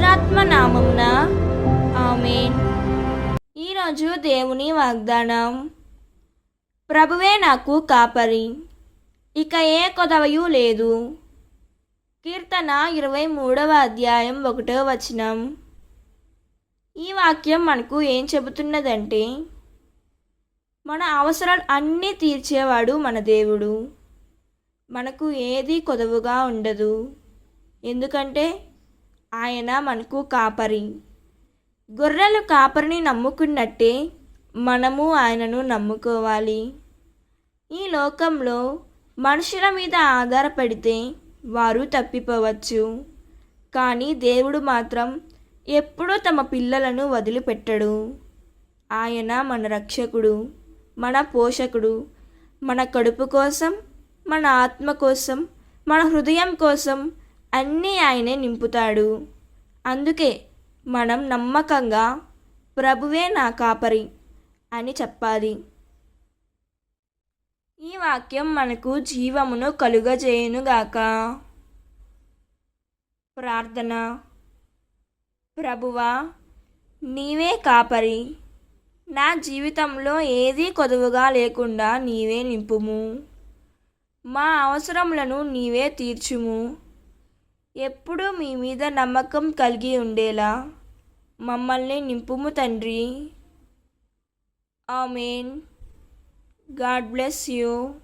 పవిత్రాత్మ నామమున ఆమెన్ ఈరోజు దేవుని వాగ్దానం. ప్రభువే నాకు కాపరి. ఇక ఏ కొదవయు లేదు. కీర్తన ఇరవై మూడవ అధ్యాయం ఒకటో వచనం. ఈ వాక్యం మనకు ఏం చెబుతున్నదంటే మన అవసరాలు అన్నీ తీర్చేవాడు మన దేవుడు. మనకు ఏది కొదవుగా ఉండదు. ఎందుకంటే ఆయన మనకు కాపరి. గొర్రెలు కాపరిని నమ్ముకున్నట్టే మనము ఆయనను నమ్ముకోవాలి. ఈ లోకంలో మనుషుల మీద ఆధారపడితే వారు తప్పిపోవచ్చు. కానీ దేవుడు మాత్రం ఎప్పుడూ తమ పిల్లలను వదిలిపెట్టడు. ఆయన మన రక్షకుడు మన పోషకుడు మన కడుపు కోసం మన ఆత్మ కోసం మన హృదయం కోసం అన్నీ ఆయనే నింపుతాడు. అందుకే మనం నమ్మకంగా ప్రభువే నా కాపరి అని చెప్పాలి. ఈ వాక్యం మనకు జీవమును కలుగజేయునుగాక ప్రార్థన. ప్రభువా నీవే కాపరి. నా జీవితంలో ఏదీ కొదువుగా లేకుండా నీవే నింపుము. మా అవసరములను నీవే తీర్చుము. ఎప్పుడూ మీ మీద నమ్మకం కలిగి ఉండేలా? మమ్మల్ని నింపుము తండ్రి. ఆమెన్. God bless you.